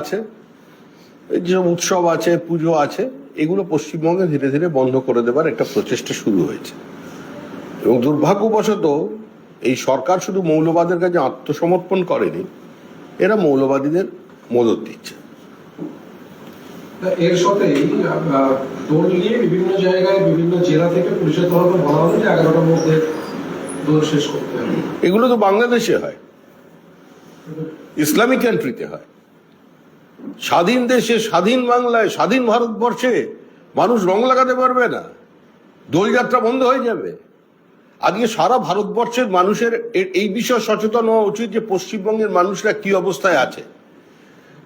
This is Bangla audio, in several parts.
আছে এই যে উৎসব আছে পুজো আছে এগুলো পশ্চিমবঙ্গে ধীরে ধীরে বন্ধ করে দেবার একটা প্রচেষ্টা শুরু হয়েছে। এবং দুর্ভাগ্যবশত এই সরকার শুধু মৌলবাদের কাছে আত্মসমর্পণ করেনি এরা মৌলবাদীদের মদত দিচ্ছে। এর সাথেই দোল নিয়ে বিভিন্ন জায়গায় বিভিন্ন জেলা থেকে পুলিশের তরফে বলা হলো যে এগারোটার মধ্যে দোল শেষ করতে হবে। এগুলো তো বাংলাদেশে হয় ইসলামিক কান্ট্রিতে হয়। স্বাধীন দেশে, স্বাধীন বাংলায়, স্বাধীন ভারতবর্ষে মানুষ রং লাগাতে পারবে না। দোলযাত্রা বন্ধ হয়ে যাবে। আজকে সারা ভারতবর্ষের মানুষের এই বিষয়ে সচেতন হওয়া উচিত যে পশ্চিমবঙ্গের মানুষরা কি অবস্থায় আছে।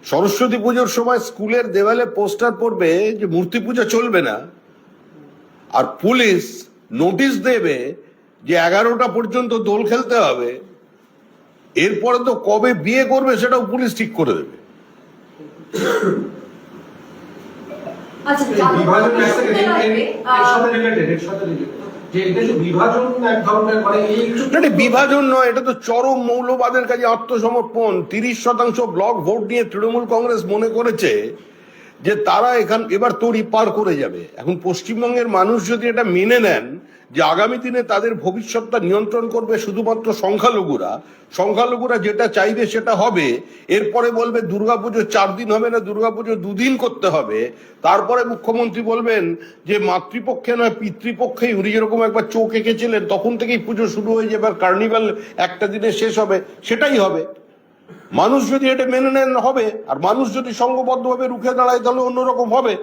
সরস্বতী পুজোর সময় স্কুলের দেওয়ালে পোস্টার পড়বে যে মূর্তি পূজা চলবে না। আর পুলিশ নোটিশ দেবে যে এগারোটা পর্যন্ত দোল খেলতে হবে। এরপরে তো কবে বিয়ে করবে সেটাও পুলিশ ঠিক করে দেবে। আচ্ছা বিভাজন বিভাজন মানে বিভাজন নয় এটা তো চরম মৌলবাদের কাছে আত্মসমর্পণ। তিরিশ শতাংশ ব্লক ভোট নিয়ে তৃণমূল কংগ্রেস মনে করেছে যে তারা এখান এবার তরি পার করে যাবে। এখন পশ্চিমবঙ্গের মানুষ যদি এটা মেনে নেন যে আগামী দিনে তাদের ভবিষ্যৎটা নিয়ন্ত্রণ করবে শুধুমাত্র সংখ্যালঘুরা সংখ্যালঘুরা যেটা চাইবে সেটা হবে, এরপরে বলবে দুর্গাপুজো চার দিন হবে না, দুর্গাপুজো দুদিন করতে হবে। তারপরে মুখ্যমন্ত্রী বলবেন যে মাতৃপক্ষে নয়, পিতৃপক্ষেই। উনি যেরকম একবার চোখ এঁকেছিলেন, তখন থেকেই পুজো শুরু হয়ে যাবে, আর কার্নিভাল একটা দিনে শেষ হবে, সেটাই হবে। মানুষ যদি এটা মেনে নেন, হবে। আর মানুষ যদি সংঘবদ্ধভাবে রুখে দাঁড়ায়, তাহলে অন্যরকম হবে।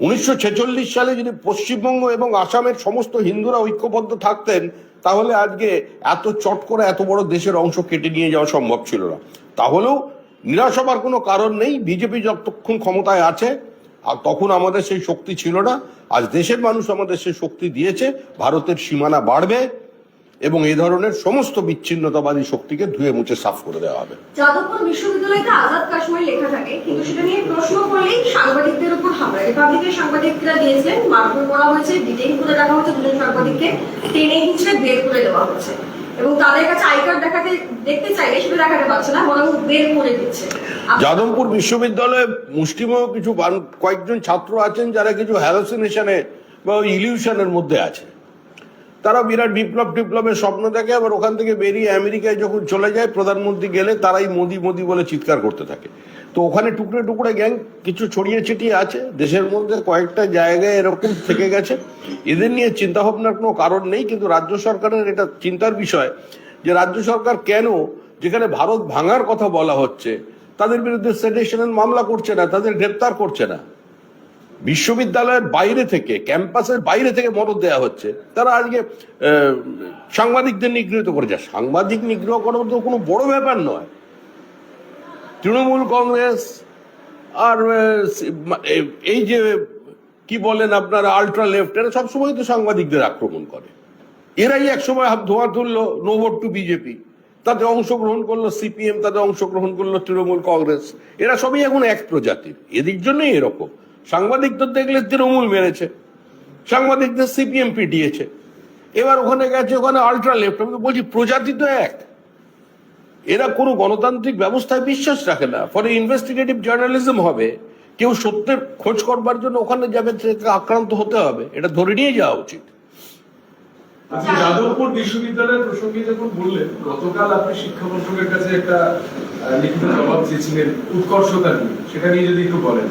উনিশশো ছেচল্লিশ সালে যদি পশ্চিমবঙ্গ এবং আসামের সমস্ত হিন্দুরা ঐক্যবদ্ধ থাকতেন, তাহলে আজকে এত চট করে এত বড় দেশের অংশ কেটে নিয়ে যাওয়া সম্ভব ছিল না। তাহলেও নিরাশ হবার কোনো কারণ নেই, বিজেপি যতক্ষণ ক্ষমতায় আছে, আর তখন আমাদের সেই শক্তি ছিল না। আজ দেশের মানুষ আমাদের সেই শক্তি দিয়েছে, ভারতের সীমানা বাড়বে। এবং এই ধরনের সমস্ত বিচ্ছিন্নতাবাদী শক্তিকে ধুয়ে মুছে সাফ করে দেওয়া হবে। যাদবপুর বিশ্ববিদ্যালয়তে আজাদ কাশ্মীর লেখা থাকে কিন্তু সেটা নিয়ে প্রশ্ন করলেই সাংবাদিকদের উপর হামলা। রিপাবলিকের সাংবাদিকরা দিয়েছিলেন মারধর করা হয়েছে ডিটেইন করে রাখা হয়েছে দুজন সাংবাদিককে টেনে হিঁচড়ে বের করে দেওয়া হয়েছে এবং তাদের কাছে আই কার্ড দেখাতে দেখতে চাইলে সেটা দেখাতে পারছে না বরং বের করে দিচ্ছে। যাদবপুর বিশ্ববিদ্যালয়ে মুষ্টিমেয় কিছু কয়েকজন ছাত্র আছেন যারা কিছু হ্যালোসিনেশনে বা ইলিউশনের মধ্যে আছে তারা বিরাট বিপ্লব টিপ্লবের স্বপ্ন দেখে, আবার ওখান থেকে বেরিয়ে আমেরিকায় যখন চলে যায়, প্রধানমন্ত্রী গেলে তারাই মোদি মোদি বলে চিৎকার করতে থাকে। তো ওখানে টুকরে টুকরে গ্যাং কিছু ছড়িয়ে ছিটিয়ে আছে, দেশের মধ্যে কয়েকটা জায়গায় এরকম থেকে গেছে। এদের নিয়ে চিন্তা ভাবনার কোনো কারণ নেই, কিন্তু রাজ্য সরকারের এটা চিন্তার বিষয় যে রাজ্য সরকার কেন যেখানে ভারত ভাঙার কথা বলা হচ্ছে, তাদের বিরুদ্ধে সেডেশনের মামলা করছে না, তাদের গ্রেপ্তার করছে না। বিশ্ববিদ্যালয়ের বাইরে থেকে, ক্যাম্পাসের বাইরে থেকে মদত দেওয়া হচ্ছে। তারা আজকে সাংবাদিকদের নিগৃহীত করেছে। সাংবাদিক নিগ্রহ করা তো কোনো বড় ব্যাপার নয়। তৃণমূল কংগ্রেস আর এই যে, কি বলেন আপনার আল্ট্রা লেফট এরা সবসময় তো সাংবাদিকদের আক্রমণ করে। এরাই একসময় হাত ধোয়া তুললো নো ভোট টু বিজেপি তাতে অংশগ্রহণ করল সিপিএম তাতে অংশগ্রহণ করল তৃণমূল কংগ্রেস। এরা সবই এখন এক প্রজাতির। এদিক জন্যই এরকম। সাংবাদিকদের দেখলে তৃণমূল মেরেছে, সাংবাদিকদের সিপিএম পিটিয়েছে। এবার ওখানে গেছে, ওখানে আল্ট্রা লেফট আমি বলছি প্রজাতি তো এক। এরা কোনো গণতান্ত্রিক ব্যবস্থায় বিশ্বাস রাখে না। ফলে ইনভেস্টিগেটিভ জার্নালিজম হবে, কেউ সত্যের খোঁজ করবার জন্য ওখানে যাবে আক্রান্ত হতে হবে। এটা ধরে নিয়ে যাওয়া উচিত। যাদবপুর বিশ্ববিদ্যালয়ের প্রসঙ্গে যখন বললেন, গতকাল আপনি শিক্ষা মন্ত্রকের কাছে একটা লিখিত জবাব চেয়েছিলেন উৎকর্ষতা নিয়ে। সেটা নিয়ে যদি একটু বলেন।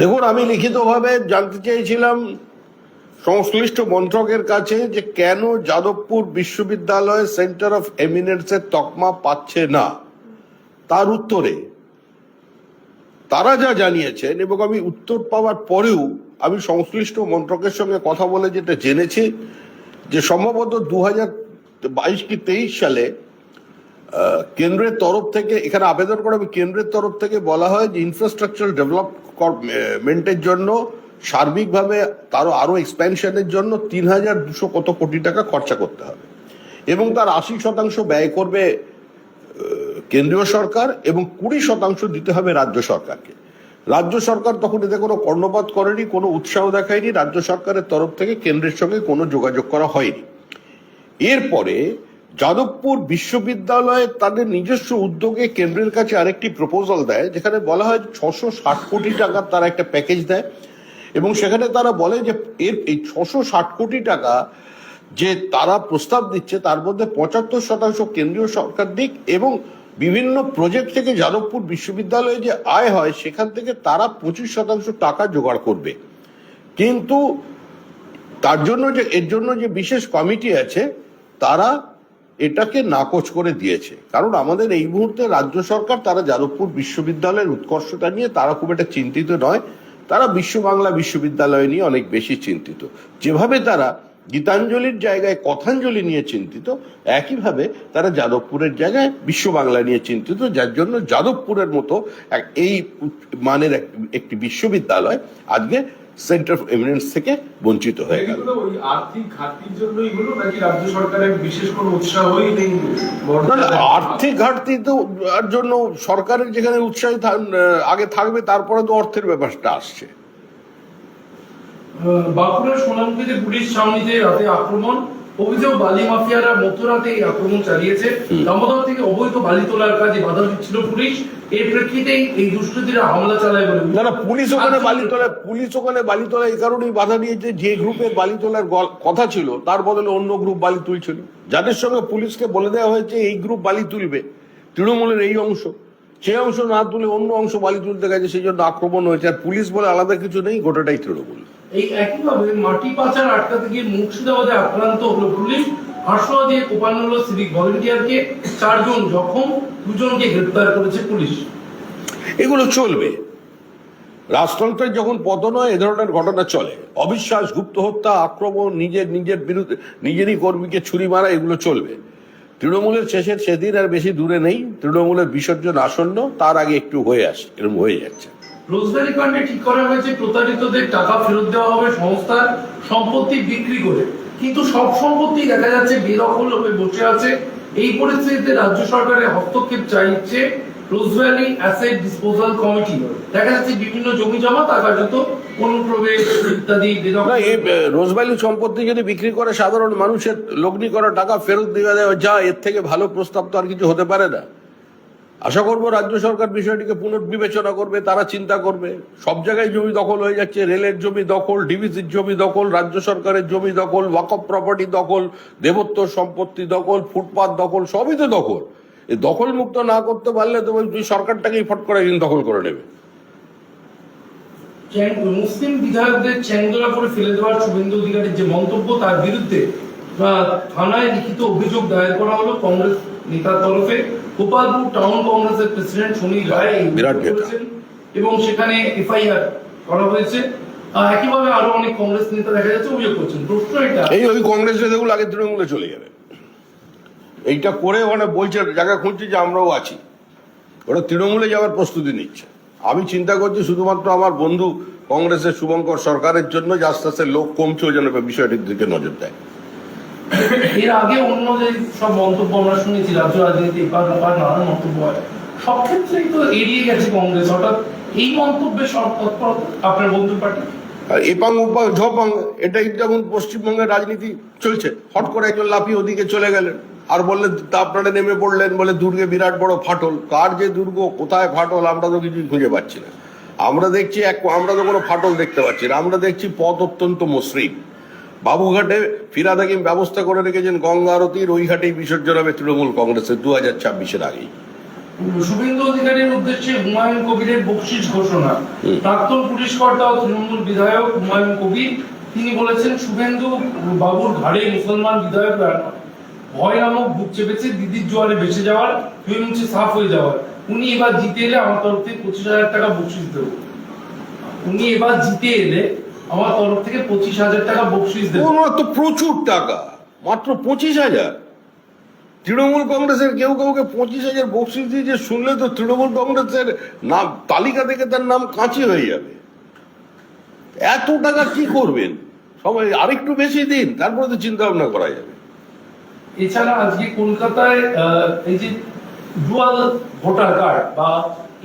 দেখুন, আমি লিখিতভাবে জানতে চেয়েছিলাম সংশ্লিষ্ট মন্ত্রকের কাছে যে কেন যাদবপুর বিশ্ববিদ্যালয় সেন্টার অফ এমিনেন্সের তকমা পাচ্ছে না। তার উত্তরে, তারা যা জানিয়েছেন এবং আমি উত্তর পাওয়ার পরেও আমি সংশ্লিষ্ট মন্ত্রকের সঙ্গে কথা বলে যেটা জেনেছি, যে সম্ভবত দু হাজার বাইশ কি তেইশ সালে কেন্দ্রের তরফ থেকে, এখানে আবেদন করা কেন্দ্রের তরফ থেকে বলা হয় যে ইনফ্রাস্ট্রাকচার ডেভেলপমেন্টের জন্য, সার্বিকভাবে তারও আরও এক্সপ্যানশনের জন্য তিন হাজার দুশো কত কোটি টাকা খরচা করতে হবে। এবং তার আশি শতাংশ ব্যয় করবে কেন্দ্রীয় সরকার এবং কুড়ি শতাংশ দিতে হবে রাজ্য সরকারকে। রাজ্য সরকার তখন এতে কোনো কর্ণপাত করেনি, কোনো উৎসাহ দেখায়নি, রাজ্য সরকারের তরফ থেকে কেন্দ্রের সঙ্গে কোনো যোগাযোগ করা হয়নি। এরপরে যাদবপুর বিশ্ববিদ্যালয়ে তাদের নিজস্ব উদ্যোগে কেন্দ্রের কাছে আরেকটি প্রপোজাল দেয়, যেখানে বলা হয় ছশো ষাট কোটি টাকার তারা একটা প্যাকেজ দেয়। এবং সেখানে তারা বলে যে এর এই ছশো ষাট কোটি টাকা যে তারা প্রস্তাব দিচ্ছে, তার মধ্যে পঁচাত্তর শতাংশ কেন্দ্রীয় সরকার দিক এবং বিভিন্ন প্রজেক্ট থেকে যাদবপুর বিশ্ববিদ্যালয়ে যে আয় হয়, সেখান থেকে তারা পঁচিশ শতাংশ টাকা জোগাড় করবে। কিন্তু তার জন্য যে, এর জন্য যে বিশেষ কমিটি আছে, তারা এটাকে নাকচ করে দিয়েছে। কারণ আমাদের এই মুহূর্তে রাজ্য সরকার তারা যাদবপুর বিশ্ববিদ্যালয়ের উৎকর্ষতা নিয়ে তারা খুব একটা চিন্তিত নয়। তারা বিশ্ব বাংলা বিশ্ববিদ্যালয় নিয়ে অনেক বেশি চিন্তিত। যেভাবে তারা গীতাঞ্জলির জায়গায় কথাঞ্জলি নিয়ে চিন্তিত, একইভাবে তারা যাদবপুরের জায়গায় বিশ্ব বাংলা নিয়ে চিন্তিত, যার জন্য যাদবপুরের মতো এই মানের এক- একটি বিশ্ববিদ্যালয় আজকে সেন্টার অফ এমিনেন্স থেকে বঞ্চিত হয়ে গেল। আর্থিক ঘাটতি তো জন্য সরকারের যেখানে উৎসাহ আগে থাকবে তারপরে তো অর্থের ব্যাপারটা আসছে। বাঁকুড়ার সোনামুখীতে পুলিশ সামনেতে রাতে আক্রমণ। অভিযোগ বালি মাফিয়ারা মধ্যরাতে এই আক্রমণ চালিয়েছে। দামোদর থেকে অবৈধ বালি তোলার কাজে বাধা দিচ্ছিল পুলিশ। এর প্রেক্ষিতেই এই দুষ্কৃতীরা হামলা চালায় বলে না না পুলিশ ওখানে বালি তোলায় পুলিশ ওখানে বালি তোলায় এই কারণেই বাধা দিয়েছে যে গ্রুপের বালি তোলার কথা ছিল তার বদলে অন্য গ্রুপ বালি তুলছিল। যাদের সঙ্গে পুলিশকে বলে দেওয়া হয়েছে এই গ্রুপ বালি তুলবে তৃণমূলের এই অংশ। সেই অংশ না তুলে অন্য অংশ বালি তুলতে গেছে সেই জন্য আক্রমণ হয়েছে। আর পুলিশ বলে আলাদা কিছু নেই গোটাটাই তৃণমূল। এই একইভাবে মাটি পাচার আটকাতে গিয়ে মুর্শিদাবাদে আক্রান্ত হলো পুলিশ। হাসপাতাল দিয়ে সিভিক ভলেন্টিয়ারকে চারজন জখম, দুজনকে গ্রেপ্তার করেছে পুলিশ। এগুলো চলবে। রাজতন্ত্রের যখন পতন হয় এ ধরনের ঘটনা চলে। অবিশ্বাস, গুপ্ত হত্যা, আক্রমণ, নিজের নিজের বিরুদ্ধে, নিজেরই কর্মীকে ছুরি মারা, এগুলো চলবে। তৃণমূলের শেষের সেদিন আর বেশি দূরে নেই। তৃণমূলের বিসর্জন আসন্ন, তার আগে একটু হয়ে আসে এরকম হয়ে যাচ্ছে। রোজভ্যালি কাণ্ডে ঠিক করা হয়েছে, প্রতারিতদের টাকা ফেরত দেওয়া হবে সংস্থার সম্পত্তি বিক্রি করে। কিন্তু সব সম্পত্তি দেখা যাচ্ছে বেদখল হয়ে বসে আছে। এই পরিস্থিতিতে রাজ্য সরকারের হস্তক্ষেপ চাইছে রোজভ্যালি অ্যাসেট ডিসপোজাল কমিটি। দেখা যাচ্ছে বিভিন্ন জমি জমা তা কার্যত অনুপ্রবেশ ইত্যাদি রোজভ্যালি সম্পত্তি যদি বিক্রি করে সাধারণ মানুষের লগ্নি করা টাকা ফেরত দেওয়া দেওয়া যা এর থেকে ভালো প্রস্তাব তো আর কিছু হতে পারে না। আশা করব রাজ্য সরকার বিষয়টিকে পুনর্বিবেচনা করবে, তারা চিন্তা করবে। সব জায়গায় জমি দখল হয়ে যাচ্ছে, রেলের জমি দখল ডিভিসির জমি দখল, রাজ্য সরকারের জমি দখল, ওয়াকফ প্রপার্টি দখল, দেবত্ব সম্পত্তি দখল, ফুটপাত দখল, সবই তো দখল। এই দখল মুক্ত না করতে পারলে তো ওই সরকারটাকেই ফট করে একদিন দখল করে নেবে। মুসলিম বিধায়কদের চ্যাংদোলা করে ফেলে দেওয়ার শুভেন্দু অধিকারীর যে মন্তব্য, তার বিরুদ্ধে থানায় লিখিত অভিযোগ দায়ের করা হলো, কংগ্রেস নেতার তরফে গোপালপুর টাউন কংগ্রেসের প্রেসিডেন্ট সুনীল রায় বিরাট করেছেন এবং সেখানে এফআইআর করা হয়েছে। একইভাবে আরও অনেক কংগ্রেস নেতা দেখা যাচ্ছে অভিযোগ করছেন। প্রশ্ন এটা এই ওই কংগ্রেস নেতাগুলো আগে তৃণমূলে চলে যাবে এইটা করে ওখানে বলছে জায়গা খুঁজছে যে আমরাও আছি। ওরা তৃণমূলে যাওয়ার প্রস্তুতি নিচ্ছে। আমি চিন্তা করছি শুধুমাত্র আমার বন্ধু কংগ্রেসের শুভঙ্কর সরকারের জন্য যে আস্তে আস্তে লোক কমছে ওই জন্য বিষয়টির দিকে নজর দেয়। এর আগে অন্য যে সব মন্তব্য আমরা শুনেছি, রাজ্য রাজনীতি নানান মন্তব্য হয়, সব ক্ষেত্রেই তো এড়িয়ে গেছে কংগ্রেস। হঠাৎ এই মন্তব্যে সব আপনার বন্ধু পার্টি? এপাং উপাং ঝপাং এটাই যেমন পশ্চিমবঙ্গের রাজনীতি চলছে, হট করে একজন লাফিয়ে ওদিকে চলে গেলেন। আর বললেন, তা আপনারা নেমে পড়লেন বলে দুর্গে বিরাট বড় ফাটল। কার যে দুর্গ, কোথায় ফাটল, আমরা তো কিছুই খুঁজে পাচ্ছি না। আমরা দেখছি এক, আমরা তো কোনো ফাটল দেখতে পাচ্ছি না। আমরা দেখছি পথ অত্যন্ত মসৃণ। বাবুঘাটে ফিরাদ হাকিম ব্যবস্থা করে রেখেছেন গঙ্গা আরতির ওই ঘাটেই বিসর্জন হবে তৃণমূল কংগ্রেসের দু হাজার ছাব্বিশের আগেই। শুভেন্দু অধিকারীর উদ্দেশ্যে হুমায়ুন কবিরের বকশিস ঘোষণা। প্রাক্তন পুলিশ কর্তা ও তৃণমূল বিধায়ক হুমায়ুন কবির তিনি বলেছেন শুভেন্দু বাবুর ঘাড়ে মুসলমান বিধায়করা ভয় নামক বুক চেপেছে দিদির জোয়ারে বেঁচে যাওয়ার মুছে সাফ হয়ে যাওয়ার। উনি এবার জিতে এলে আমার তরফ থেকে পঁচিশ হাজার টাকা বকশিস দেবো। উনি এবার জিতে এলে আমার তরফ থেকে পঁচিশ হাজার টাকা বকশিস দেবো। তো প্রচুর টাকা। মাত্র পঁচিশ হাজার। তৃণমূল কংগ্রেসের কেউ কাউকে পঁচিশ হাজার বকশিস দিয়েছে শুনলে তো তৃণমূল কংগ্রেসের নাম তালিকা থেকে তার নাম কাঁচি হয়ে যাবে। এত টাকা কি করবেন? সবাই আরেকটু বেশি দিন তারপরে তো চিন্তা ভাবনা করা যাবে। এছাড়া আজকে কলকাতায় এই যে ডুয়াল ভোটার কার্ড বা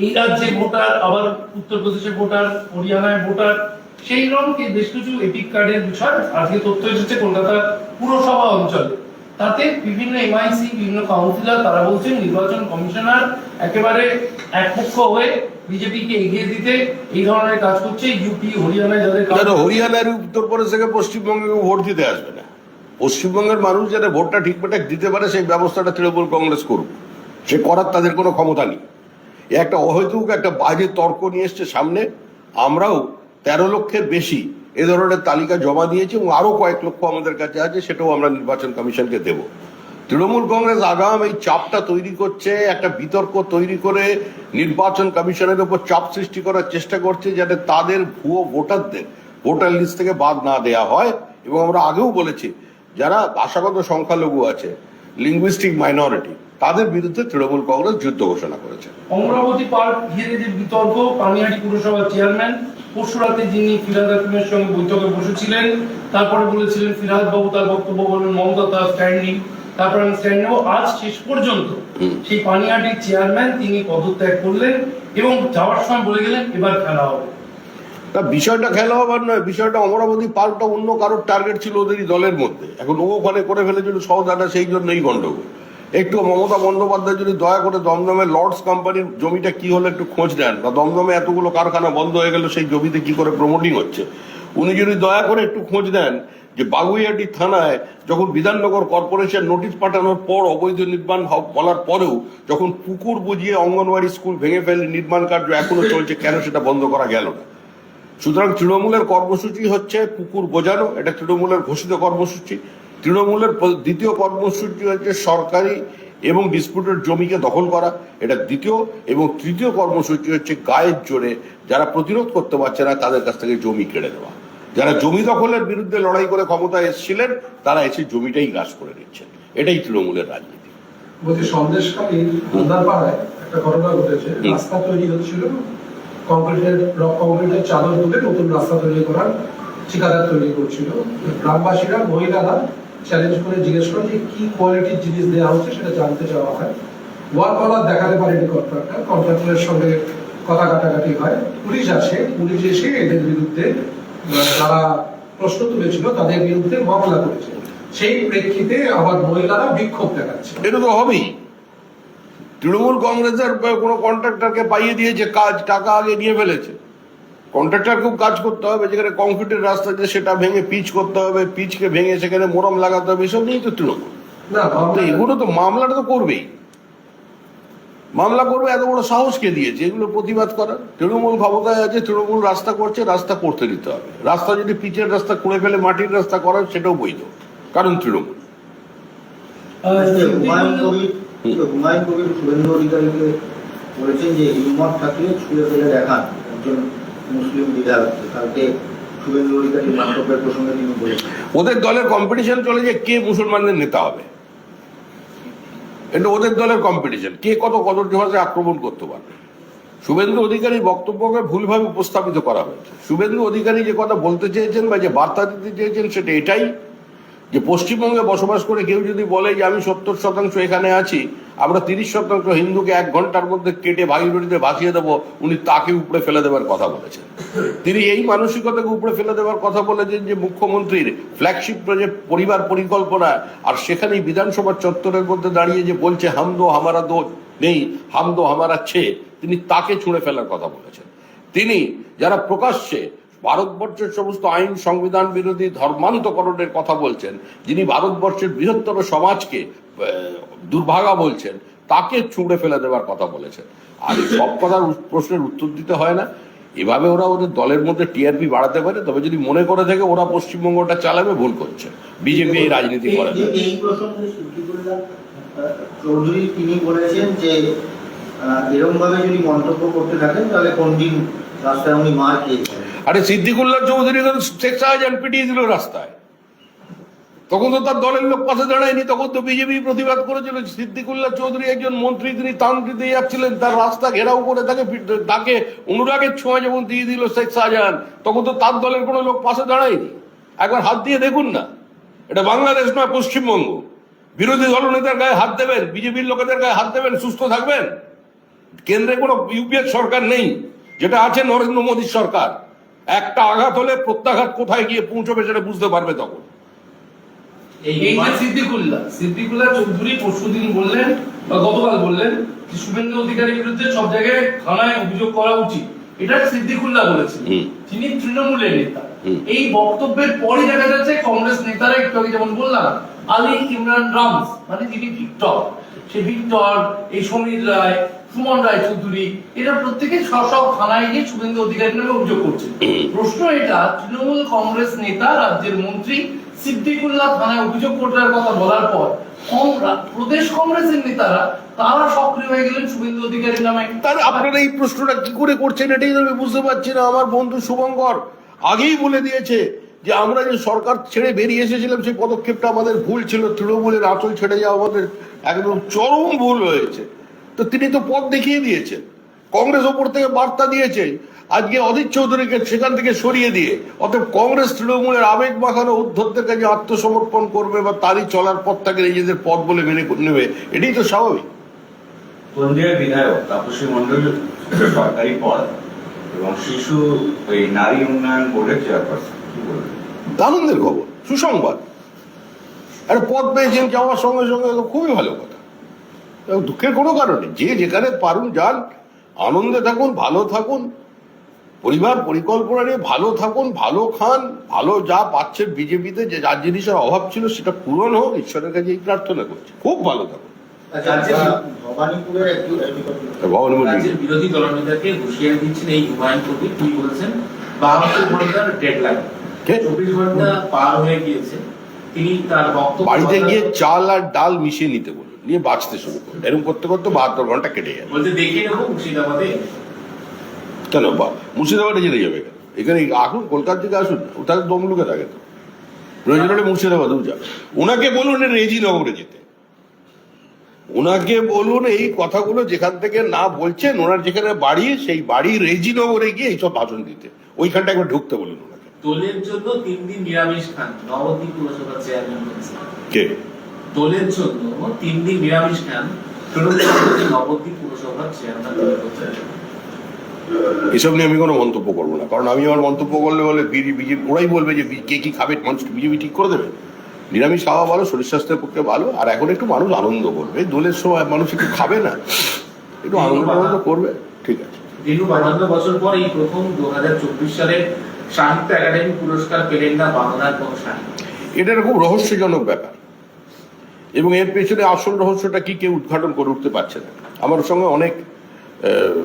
এই রাজ্যে ভোটার আবার উত্তরপ্রদেশে ভোটার হরিয়ানায় ভোটার সেই রকমকে বেশ কিছু এপিক কার্ডের বিষয়? আজকে তথ্য এসেছে কলকাতা পুরসভা অঞ্চলে। তাতে বিভিন্ন এমআইসি বিভিন্ন কাউন্সিলর তারা বলছেন, নির্বাচন কমিশনার একেবারে একপক্ষ হয়ে বিজেপিকে এগিয়ে দিতে এই ধরনের কাজ করছে ইউপি হরিয়ানায় যাদের হরিয়ানার উত্তরপ্রদেশ থেকে পশ্চিমবঙ্গে ভোট দিতে আসবে না। পশ্চিমবঙ্গের মানুষ যাতে ভোটটা ঠিকঠাক দিতে পারে, সেই ব্যবস্থাটা তৃণমূল কংগ্রেস করুক। সে করার তাদের কোনো ক্ষমতা নেই। একটা অহেতুক, একটা বাজে তর্ক নিয়ে এসছে সামনে। আমরাও তেরো লক্ষের বেশি এ ধরনের তালিকা জমা দিয়েছে এবং আরও কয়েক লক্ষ আমাদের কাছে আছে, সেটাও আমরা নির্বাচন কমিশনকে দেব। তৃণমূল কংগ্রেস আগাম এই চাপটা তৈরি করছে, একটা বিতর্ক তৈরি করে নির্বাচন কমিশনের উপর চাপ সৃষ্টি করার চেষ্টা করছে যাতে তাদের ভুয়ো ভোটারদের ভোটার লিস্ট থেকে বাদ না দেয়া হয় এবং আমরা আগেও বলেছি, যারা ভাষাগত সংখ্যালঘু আছে লিঙ্গুইস্টিক মাইনরিটি তাদের বিরুদ্ধে তৃণমূল কংগ্রেস যুদ্ধ ঘোষণা করেছে। অমরাবতী পার্ক ঘিরে যে বিতর্ক পানিহাটি পুরসভার চেয়ারম্যান পরশু রাতে যিনি ফিরাদ হাকিমের সঙ্গে বৈঠকে বসেছিলেন তারপরে বলেছিলেন ফিরাদ বাবু তার বক্তব্য বললেন মমতা তার স্ট্যান্ডিং তারপরে আমি স্ট্যান্ড নেব। আজ শেষ পর্যন্ত সেই পানিহাটির চেয়ারম্যান তিনি পদত্যাগ করলেন এবং যাওয়ার সময় বলে গেলেন এবার খেলা হবে। তা বিষয়টা খেলা হবার নয় বিষয়টা অমরাবতী পার্কটা অন্য কারোর টার্গেট ছিল ওদেরই দলের মধ্যে। এখন ও ওখানে করে ফেলেছিল সৌদাটা সেই জন্যই গন্ডগোল। একটু মমতা বন্দ্যোপাধ্যায় যদি দয়া করে দমদমে লর্ডস কোম্পানির জমিটা কি হলো একটু খোঁজ নেন বা দমদমে এতগুলো কারখানা বন্ধ হয়ে গেল, সেই জমিতে কি করে প্রমোটিং হচ্ছে? উনি যদি দয়া করে একটু খোঁজ নেন যে বাগুইয়াটি থানায় যখন বিধাননগর কর্পোরেশন নোটিশ পাঠানোর পর অবৈধ নির্মাণ বলার পরেও যখন পুকুর বুঝিয়ে অঙ্গনওয়াড়ি স্কুল ভেঙে ফেলে নির্মাণ কার্য এখনও চলছে, কেন সেটা বন্ধ করা গেল না? সুতরাং তৃণমূলের কর্মসূচি হচ্ছে পুকুর বোঝানো, এটা তৃণমূলের ঘোষিত কর্মসূচি। তৃণমূলের দ্বিতীয় কর্মসূচি হচ্ছে সরকারি এবং ডিসপুটেড জমিকে দখল করা এটা দ্বিতীয়। এবং তৃতীয় কর্মসূচি হচ্ছে গায়ের জোরে যারা প্রতিরোধ করতে পারছে না তাদের কাছ থেকে জমি কেড়ে দেওয়া যারা জমি দখলের বিরুদ্ধে লড়াই করে ক্ষমতায় এসেছিলেন তারা এসে জমিটাই গ্রাস করে নিচ্ছেন। এটাই তৃণমূলের রাজনীতি। সন্দেশকালীন আন্দারপাড়ায় একটা ঘটনা ঘটেছে। রাস্তা তৈরি হচ্ছিল। কংক্রিটের রক কংক্রিটের চাদর তুলে নতুন রাস্তা তৈরি করার ঠিকাদার তৈরি করছিল। গ্রামবাসীরা মহিলারা চ্যালেঞ্জ করে জিজ্ঞেস করে যে কি কোয়ালিটির জিনিস দেওয়া হচ্ছে সেটা জানতে চাওয়া হয়। ওয়ার্ক অর্ডার দেখাতে পারেনি কন্ট্রাক্টর কন্ট্রাক্টরের সঙ্গে কথা কাটাকাটি হয়। পুলিশ আসে পুলিশ এসে এদের বিরুদ্ধে আহ, যারা প্রশ্ন তুলেছিল তাদের বিরুদ্ধে মামলা করেছে। সেই প্রেক্ষিতে আবার মহিলারা বিক্ষোভ দেখাচ্ছে। এটা তো হবেই। তৃণমূল কংগ্রেসের কোনো কন্ট্রাক্টরকে পাইয়ে দিয়েছে কাজ টাকা আগে নিয়ে ফেলেছে। কন্ট্রাক্টর খুব কাজ করতে হবে যেখানে কংক্রিটের রাস্তা আছে সেটা ভেঙে পিচ করতে হবে পিচকে ভেঙে সেখানে মোরম লাগাতে হবে এসব নিয়েই তো তৃণমূল। তো এগুলো তো মামলাটা তো করবেই। মামলা করবে এত বড় সাহস কে দিয়েছে? এগুলো প্রতিবাদ করার। তৃণমূল ক্ষমতায় আছে তৃণমূল রাস্তা করছে রাস্তা করতে দিতে হবে। রাস্তা যদি পিচের রাস্তা খুঁড়ে ফেলে মাটির রাস্তা করার সেটাও বৈধ। কারণ তৃণমূল। হুমায়ুন কবির শুভেন্দু অধিকারীকে বলেছেন যে হিম্মত থাকলে ছুঁড়ে ফেলে দেখান একজন মুসলিম লিডার কালকে ওদের দলের কম্পিটিশন চলে যে কে মুসলমানদের নেতা হবে। এটা ওদের দলের কম্পিটিশন কে কত কত জোহাজে আক্রমণ করতে পারবে। শুভেন্দু অধিকারীর বক্তব্যকে ভুলভাবে উপস্থাপিত করা হয়েছে। শুভেন্দু অধিকারী যে কথা বলতে চেয়েছেন বা যে বার্তা দিতে চেয়েছেন সেটা এটাই যে পশ্চিমবঙ্গে বসবাস করে কেউ যদি বলে যে আমি সত্তর শতাংশ এখানে আছি, আমরা তিরিশ শতাংশ হিন্দুকে এক ঘণ্টার মধ্যে কেটে ভাগীরথীতে ভাসিয়ে দেবো, উনি তাকে উপড়ে ফেলে দেওয়ার কথা বলেছেন। তিনি এই মানসিকতাকে উপরে ফেলে দেওয়ার কথা বলেছেন যে মুখ্যমন্ত্রীর ফ্ল্যাগশিপ প্রজেক্ট পরিবার পরিকল্পনা, আর সেখানেই বিধানসভা চত্বরের মধ্যে দাঁড়িয়ে যে বলছে হামদো হামারা দো, নেই হামদো হামারা ছে, তিনি তাকে ছুঁড়ে ফেলার কথা বলেছেন। তিনি যারা প্রকাশ্যে ভারতবর্ষের সমস্ত আইন, সংবিধান বিরোধী ধর্মান্তকরণের কথা বলছেন, যিনি ভারতবর্ষের বৃহত্তর সমাজকে দুর্ভাগা বলছেন, তাকে ছুঁড়ে ফেলে দেওয়ার কথা বলেছেন। আর সব কথার প্রশ্নের উত্তর দিতে হয় না। এভাবে ওরা ওদের দলের মধ্যে টিআরপি বাড়াতে পারে, তবে যদি মনে করে থাকে ওরা পশ্চিমবঙ্গটা চালাবে, ভুল করছে। বিজেপি এই রাজনীতি করে চৌধুরী তিনি বলেছেন যে এরকম ভাবে যদি মন্তব্য করতে থাকেন, তাহলে কোন দিন রাস্তায় উনি মার খেয়েছেন আরে সিদ্দিকুল্লাহ চৌধুরী শেখ শাহজাহান পিটিয়ে দিল রাস্তায়, তখন তো তার দলের লোক পাশে দাঁড়ায়নি, তখন তো বিজেপি প্রতিবাদ করেছিল সিদ্দিকুল্লাহ চৌধুরী একজন মন্ত্রী, তিনি তান দিতে যাচ্ছিলেন, তার রাস্তা ঘেরাও করে তাকে তাকে অনুরাগের ছোঁয়া যেমন দিয়ে দিল শেখ শাহজাহান, তখন তো তার দলের কোনো লোক পাশে দাঁড়ায়নি। একবার হাত দিয়ে দেখুন না, এটা বাংলাদেশ নয়, পশ্চিমবঙ্গ। বিরোধী দলনেতার গায়ে হাত দেবেন, বিজেপির লোকেদের গায়ে হাত দেবেন, সুস্থ থাকবেন। কেন্দ্রে কোনো ইউপিএর সরকার নেই, যেটা আছে নরেন্দ্র মোদীর সরকার। একটা আঘাত হলে প্রত্যাঘাত কোথায় গিয়ে পৌঁছবে সেটা বুঝতে পারবে তখন। এই যে সিদ্দিকুল্লাহ। সিদ্দিকুল্লাহ চৌধুরী পরশুদিন বললেন বা গতকাল বললেন যে শুভেন্দু অধিকারীর বিরুদ্ধে সব জায়গায় থানায় অভিযোগ করা উচিত। এটা সিদ্দিকুল্লাহ বলেছেন। তিনি তৃণমূলের নেতা। এই বক্তব্যের পরই দেখা যাচ্ছে কংগ্রেস নেতারা একটু আগে যেমন বললাম আলী ইমরান রামস মানে যিনি ভিক্টর সে ভিক্টর, এই সমীর রায়, সুমন রায় চৌধুরী, এরা প্রত্যেকে সব সব থানায় গিয়ে শুভেন্দু অধিকারী নামে অভিযোগ করছে। প্রশ্ন এটা, তৃণমূল কংগ্রেস নেতা, রাজ্যের মন্ত্রী সিদ্দিকুল্লাহ থানায় অভিযোগ করার কথা বলার পর প্রদেশ কংগ্রেসের নেতারা, তারা সক্রিয় হয়ে গেলেন শুভেন্দু অধিকারী নামে। তার আপনারা এই প্রশ্নটা কি করে করছেন এটাই আমি বুঝতে পারছি না, আমার বন্ধু শুভঙ্কর আগেই বলে দিয়েছে যে আমরা যে সরকার ছেড়ে বেরিয়ে এসেছিলাম, সেই পদক্ষেপটা আমাদের ভুল ছিল। তৃণমূলের আঁচল ছেড়ে যাওয়া আমাদের একদম চরম ভুল হয়েছে। তো তিনি তো পথ দেখিয়ে দিয়েছেন। কংগ্রেস ওপর থেকে বার্তা দিয়েছে, আজকে অধীর চৌধুরীকে সেখান থেকে সরিয়ে দিয়ে, অতএব কংগ্রেস তৃণমূলের আবেগ মাখানো উদ্ধবদের কাছে আত্মসমর্পণ করবে বা তারই চলার পথটাকে নিজেদের পথ বলে মেনে নেবে, এটাই তো স্বাভাবিক। বিধায়ক? তাপসী সরকারি পদ এবং শিশু এই নারী উন্নয়ন বোর্ডের চেয়ারপারসন আনন্দের খবর সুসংবাদ। একটা পদ পেয়েছেন যাওয়ার সঙ্গে সঙ্গে খুবই ভালো কথা। দুঃখের কোনো কারণে যে যেখানে পারুন যান আনন্দে থাকুন ভালো থাকুন। পরিবার পরিকল্পনা নিয়ে ভালো থাকুন ভালো খান ভালো যা পাচ্ছেন বিজেপিতে যে যার জিনিসের অভাব ছিল সেটা পূরণ হোক ঈশ্বরের কাছে এই প্রার্থনা করছি। খুব ভালো থাকুন। রাজ্যের বিরোধী দলনেতাকে হুঁশিয়ারি দিচ্ছেন এই হুমায়ুন কবির। তিনি বলেছেন বাহাত্তর ঘণ্টার ডেডলাইন কে? চব্বিশ ঘণ্টা পার হয়ে গিয়েছে। তিনি তার বক্তব্য বাড়িতে গিয়ে চাল আর ডাল মিশিয়ে নিতে বলুন নিয়ে বাঁচতে শুরু করুন। এরকম করতে করতে বাহাত্তর ঘণ্টা কেটে যাবে বলতে দেখিয়ে নেব মুর্শিদাবাদে কেন? বা মুর্শিদাবাদে চলে যাবে কেন? এখানে আসুন কলকাতা থেকে আসুন দমলুকে থাকে তো। প্রয়োজন হলে মুর্শিদাবাদেও যাবে। ওনাকে বলুন রেজিনগরে যেতে। ওনাকে বলুন এই কথাগুলো যেখান থেকে না বলছেন ওনার যেখানে বাড়ি সেই বাড়ি রেজিনগরে গিয়ে এইসব ভাষণ দিতে। ওইখানটা একবার ঢুকতে বলুন দোলের জন্য তিন দিন নিরামিষ খান নবদ্বীপ পুরসভার চেয়ারম্যান কে? দোলের জন্য তিন দিন নিরামিষ খান নবদ্বীপ পুরসভার চেয়ারম্যান এসব নিয়ে আমি কোনো মন্তব্য করব না কারণ আমি আমার মন্তব্য করলে বলে বিজেপি ওরাই বলবে যে কে কি খাবে মানুষ বিজেপি ঠিক করে দেবে? নিরামিষ খাওয়া ভালো শরীর স্বাস্থ্যের পক্ষে ভালো আর এখন একটু মানুষ আনন্দ করবে। দোলের সময় মানুষ একটু খাবে না একটু আনন্দ আনন্দ করবে ঠিক আছে। দীর্ঘ বাহান্ন বছর পর এই প্রথম দু হাজার চব্বিশ সালে সাহিত্য একাডেমি পুরস্কার পেলেন না বাংলার কোন সাহিত্য এটা খুব রহস্যজনক ব্যাপার। এবং এর পেছনে আসল রহস্যটা কি কেউ উদ্ঘাটন করে উঠতে পারছে না। আমার সঙ্গে অনেক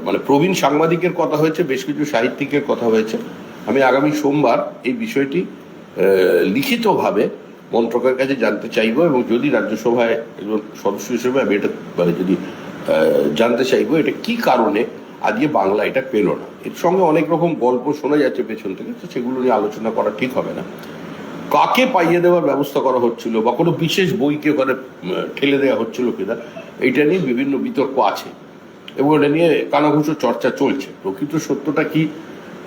মানে প্রবীণ সাংবাদিকের কথা হয়েছে, বেশ কিছু সাহিত্যিকের কথা হয়েছে। আমি আগামী সোমবার এই বিষয়টি লিখিতভাবে মন্ত্রকের কাছে জানতে চাইব এবং যদি রাজ্যসভায় একজন সদস্য হিসেবে আমি এটা মানে যদি জানতে চাইব এটা কি কারণে আজকে বাংলা এটা পেল না। এর সঙ্গে অনেক রকম গল্প শোনা যাচ্ছে পেছন থেকে, তো সেগুলো নিয়ে আলোচনা করা ঠিক হবে না। কাকে পাইয়ে দেওয়ার ব্যবস্থা করা হচ্ছিল বা কোনো বিশেষ বইকে ওখানে ঠেলে দেওয়া হচ্ছিল কিনা, এইটা নিয়ে বিভিন্ন বিতর্ক আছে। এবং এটা নিয়ে কানাঘুষো চর্চা চলছে। প্রকৃত সত্যটা কি,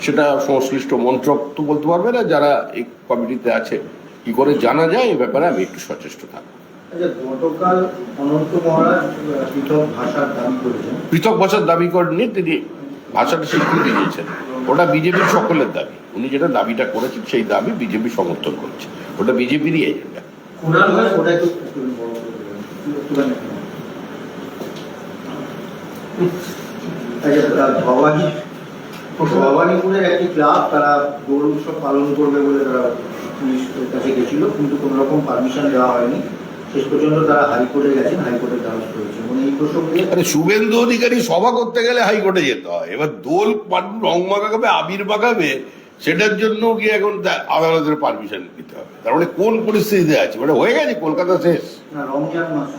সেটা সংশ্লিষ্ট মন্ত্রক তো বলতে পারবে না, যারা এই কমিটিতে আছে। কি করে জানা যায়, এ ব্যাপারে আমি একটু সচেষ্ট থাকব। গতকাল অনন্ত মহারাজ পৃথক ভাষার দাবি করেছেন। পৃথক ভাষার দাবি করেননি তিনি ভাষাটা স্বীকৃতি দিয়েছেন। ওটা বিজেপির সকলের দাবি। উনি যেটা দাবিটা করেছেন সেই দাবি বিজেপি সমর্থন করেছে। ওটা বিজেপিরই এজেন্ডা। আচ্ছা, ভবানী ভবানীপুরের একটি ক্লাব তারা দোল উৎসব পালন করবে বলে তারা পুলিশের কাছে গেছিল কিন্তু কোনো রকম পারমিশন দেওয়া হয়নি। শেষ পর্যন্ত তারা হাইকোর্টে গেছেন হাইকোর্টের দ্বারস্থ হয়েছে। এবং এই প্রসঙ্গে আরে শুভেন্দু অধিকারী সভা করতে গেলে হাইকোর্টে যেতে হয়। এবার দোল রং মাখাবে আবির মাখাবে সেটার জন্য কি এখন আদালতের পারমিশন নিতে হবে। তার মানে কোন পরিস্থিতিতে আছে? মানে হয়ে গেছে কলকাতা শেষ। রমজান মাস।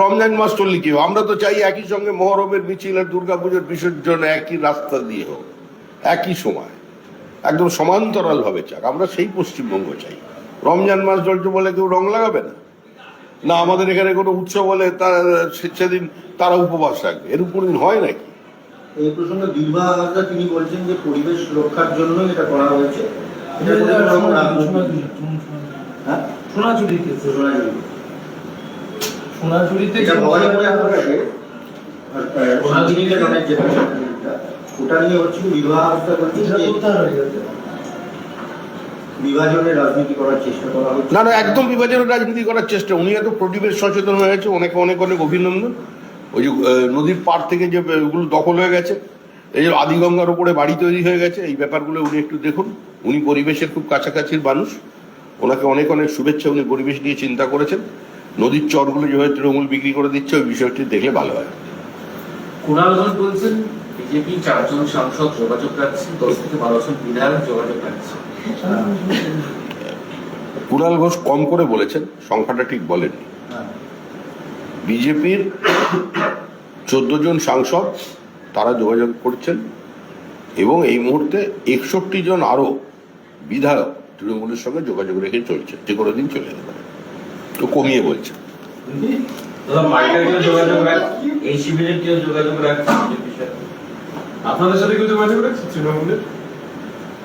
রমজান মাস চললে কি হবে? আমরা তো চাই একই সঙ্গে মহরমের মিছিল আর দুর্গাপুজোর বিসর্জন একই রাস্তা দিয়ে হোক একই সময়। একদম সমান্তরাল ভাবে চাক। আমরা সেই পশ্চিমবঙ্গ চাই। রমজান মাস চলছে বলে কেউ রং লাগাবে না। না আমাদের এখানে কোনো উৎসব হলে তার সেদিন তারা উপবাস রাখবে। এর কোনোদিন হয় নাকি? এই প্রসঙ্গে বিবাহ হাজরা তিনি বলছেন যে পরিবেশ রক্ষার জন্যই এটা করা হয়েছে। হ্যাঁ। সোনাঝুরিতে শান্তিনিকেতনের যে ওটা নিয়ে হচ্ছে বিবাহ ব্যবস্থা করছে এটা যে কোথায় হয়ে গেছে? বিভাজনের রাজনীতি করার চেষ্টা করা হচ্ছে। না না একদম বিভাজনের রাজনীতি করার চেষ্টা। উনি এত পরিবেশ সচেতন হয়ে গেছে অনেক অনেক অনেক অভিনন্দন। ওই যে নদীর পার থেকে যে ওগুলো দখল হয়ে গেছে এই যে আদিগঙ্গার উপরে বাড়ি তৈরি হয়ে গেছে এই ব্যাপারগুলো উনি একটু দেখুন। উনি পরিবেশের খুব কাছাকাছির মানুষ। ওনাকে অনেক অনেক শুভেচ্ছা উনি পরিবেশ নিয়ে চিন্তা করেছেন। নদীর চরগুলো যেভাবে তৃণমূল বিক্রি করে দিচ্ছে ওই বিষয়টি দেখলে ভালো হয়। কুণাল ঘোষ বলছেন বিজেপি চারজন সাংসদ যোগাযোগ রাখছে দশ থেকে বারো জন বিধায়ক যোগাযোগ রাখছে। কুণাল ঘোষ কম করে বলেছেন, সংখ্যাটা ঠিক বলেননি। বিজেপির চোদ্দ জন সাংসদ, তারা যোগাযোগ করছেন এবং এই মুহূর্তে একষট্টি জন আরও বিধায়ক তৃণমূলের সঙ্গে যোগাযোগ রেখে চলছে, যে কোনো দিন চলে যেতে পারে তো কমিয়ে বলছে? আপনাদের সাথে কেউ যোগাযোগ রাখছে তৃণমূলের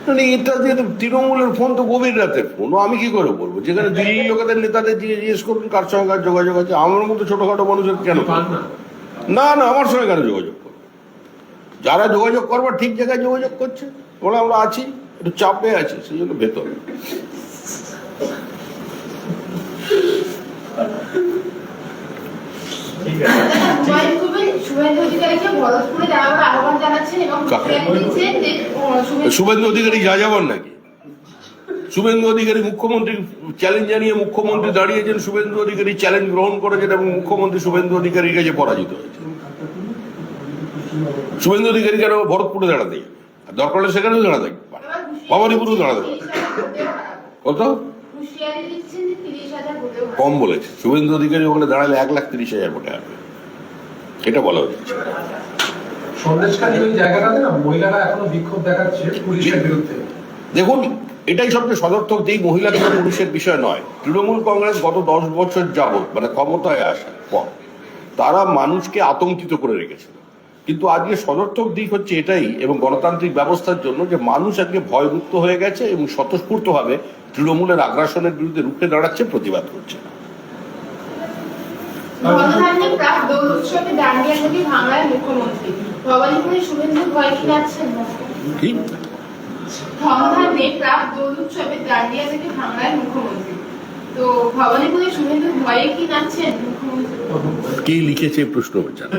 মানে এটা তো তৃণমূলের ফোন তো গভীর রাতের ফোন আমি কি করে বলব? যেখানে দিল্লি লোকেদের নেতাদের জিজ্ঞেস করুন কার সঙ্গে কার যোগাযোগ আছে। আমার মতো ছোটখাটো মানুষের কেন? না। না না আমার সঙ্গে কেন যোগাযোগ করব? যারা যোগাযোগ করবার ঠিক জায়গায় যোগাযোগ করছে। বলে আমরা আছি একটু চাপে আছি সেই জন্য ভেতর। ঠিক আছে। শুভেন্দু অধিকারীকে ভরতপুরে যাওয়ার আহ্বান জানাচ্ছেন এবং দিচ্ছেন যে শুভেন্দু শুভেন্দু অধিকারী যা যাবার নাকি? শুভেন্দু অধিকারী মুখ্যমন্ত্রী চ্যালেঞ্জ জানিয়ে মুখ্যমন্ত্রী দাঁড়িয়েছেন শুভেন্দু অধিকারী চ্যালেঞ্জ গ্রহণ করেছেন এবং মুখ্যমন্ত্রী শুভেন্দু অধিকারীর কাছে পরাজিত হয়েছে শুভেন্দু অধিকারী কেন ভরতপুরে দাঁড়াতে আর দরকার হলে সেখানেও দাঁড়াতে পারে এবার দাঁড়াতে। কত। কম বলেছে। শুভেন্দু অধিকারী ওখানে দাঁড়ালে এক লাখ তিরিশ হাজার ভোটে আসবে। এটা বলা পুলিশের বিরুদ্ধে। দেখুন এটাই সবচেয়ে সদর্থক যে মহিলা কিংবা পুরুষের বিষয় নয়। তৃণমূল কংগ্রেস গত দশ বছর যাবৎ মানে ক্ষমতায় আসার পর তারা মানুষকে আতঙ্কিত করে রেখেছিল। কিন্তু আজকে সদর্থক দিক হচ্ছে এটাই এবং গণতান্ত্রিক ব্যবস্থার জন্য যে মানুষ আজকে ভয়মুক্ত হয়ে গেছে এবং স্বতঃস্ফূর্তভাবে তৃণমূলের আগ্রাসনের বিরুদ্ধে রুখে দাঁড়াচ্ছে প্রতিবাদ করছে গণধান্যে প্রাক দৌল উৎসবে দাঁড়িয়ে নদী ভাঙায় মুখ্যমন্ত্রী। ভবানীপুরে শুভেন্দু ভয় কি নাচ্ছেন কি? ধনধান্যে প্রাক দৌল উৎসবে দাঁড়িয়ে থেকে ভাঙায় মুখ্যমন্ত্রী। তো ভবানীপুরে শুভেন্দু ভয়ে কি নাচ্ছেন মুখ্যমন্ত্রী কে লিখেছে প্রশ্ন? জানা।